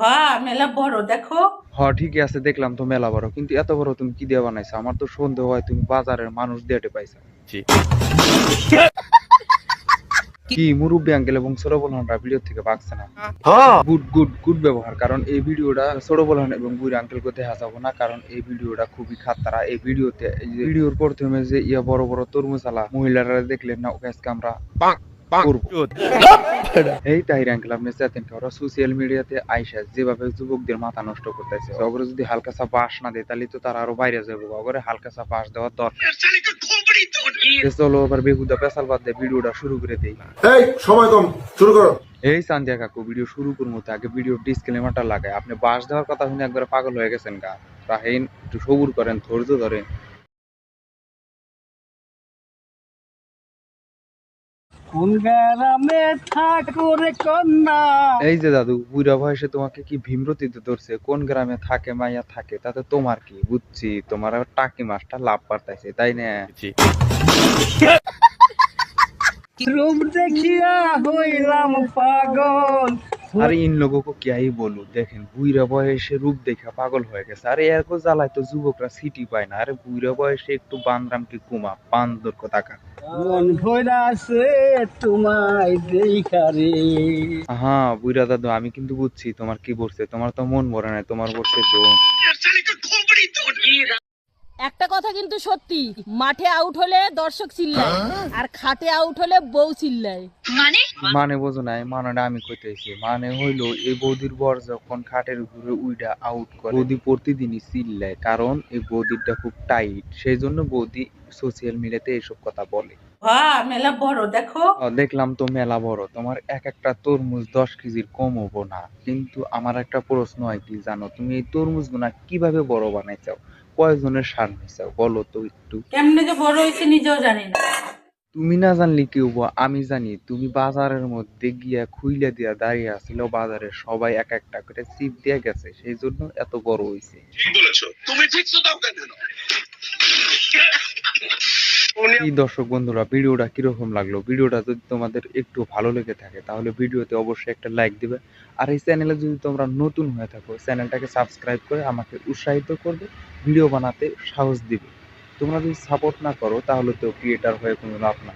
হ্যাঁ মেলা বড় দেখো। হ ঠিকই আছে দেখলাম তো মেলা বড়। কিন্তু এত বড় তুমি কি দিয়ে বানাইছো? আমার তো সন্দেহ হয় তুমি বাজারের মানুষ দিয়ে পাইছো। কি মুরব্বী আঙ্কেল এবং ছোট বলহানরা ভিডিও থেকে বাঁচছে না? গুড গুড গুড ব্যবহার কারণ এই ভিডিওটা বলহান এবং বুড়ি আঙ্কেলকে দেখা যাব না কারণ এই ভিডিওটা খুবই খাতারা। এই ভিডিওতে ভিডিওর প্রথমে যে ইয়া বড় বড় তরমুজ আলা মহিলারা দেখলেন না ওকে আজকে আমরা এই ওরা সোশ্যাল মিডিয়াতে আইসা যেভাবে যুবকদের মাথা নষ্ট করতেছে ওগুলো যদি হালকা সা বাস না দেয় তাহলে তো তারা আরও বাইরে যাব হালকা সা বাস দেওয়ার দরকার। চলো আবার বেগুদা পেশাল বাদ দিয়ে ভিডিওটা শুরু করে দেই। এই সময় কম শুরু করো। এই চান্দিয়া কাকু ভিডিও শুরু করব আগে ভিডিও ডিসক্লেমারটা লাগায়। আপনি বাস দেওয়ার কথা শুনে একবার পাগল হয়ে গেছেন গা। রাহিন একটু সবুর করেন ধৈর্য ধরেন। কোন গ্রামে ঠাকুর কন্যা? এই যে দাদু বুড়া বয়সে তোমাকে কি ভীমরতিতে ধরছে? কোন গ্রামে থাকে মাইয়া থাকে? তাতে তোমার কি? বুঝছি তোমার টাকি মাছটা লাভ পারতাইছে তাই না? রূপ দেখিয়া হইলাম পাগল। আর ইন লোক কো আই বলু? দেখেন বুইরা বয়সে রূপ দেখা পাগল হয়ে গেছে। আরে এর কো জ্বালাই তো যুবকরা সিটি পায় না। আরে বুইরা বয়সে একটু বান্দরাম কি কুমা বান্দর কো তাকা মন ভোলা আছে তোমায় দেখা রে। হ্যাঁ বুইরা দাদু আমি কিন্তু বুঝছি তোমার কি বলছে। তোমার তো মন মরে না তোমার বলছে দোন। একটা কথা কিন্তু সত্যি মাঠে আউট হলে দর্শক চিল্লায় আর খাটে আউট হলে বউ চিল্লায়। মানে? বোঝো নাই মানেটা আমি কইতেছি। মানে হইল এই বৌদির বর যখন খাটের উপরে উইডা আউট করে বৌদি প্রতিদিনই চিল্লায় কারণ এই বৌদিরটা খুব টাইট সেই জন্য বৌদি সোশ্যাল মিডিয়াতে এইসব কথা বলে। হ্যাঁ মেলা বড় দেখো। দেখলাম তো মেলা বড় তোমার এক একটা তরমুজ দশ কেজির কম হব না। কিন্তু আমার একটা প্রশ্ন হয় কি জানো? তুমি এই তরমুজ গুনা কীভাবে বড় বানাইছাও? কয়জনের সার হয়েছে বলো তো একটু। কেমনে যে বড় হয়েছে নিজেও জানি না। তুমি না জানলে কি হব আমি জানি। তুমি বাজারের মধ্যে গিয়া খুইলা দিয়া দাঁড়িয়ে আছিল বাজারে সবাই এক একটা করে চিপ দিয়ে গেছে সেই জন্য এত বড় হইছে কি দর্শক বন্ধুরা, ভিডিওটা কীরকম লাগল? ভিডিওটা যদি তোমাদের একটু ভালো লেগে থাকে, তাহলে ভিডিওতে অবশ্যই একটা লাইক দিবে। আর এই চ্যানেলে যদি তোমরা নতুন হয়ে থাকো চ্যানেলটাকে সাবস্ক্রাইব করে আমাকে উৎসাহিত করবে ভিডিও বানাতে সাহস দিবে। তোমরা যদি সাপোর্ট না করো, তাহলে তো ক্রিয়েটার হয়ে কোনো লাভ না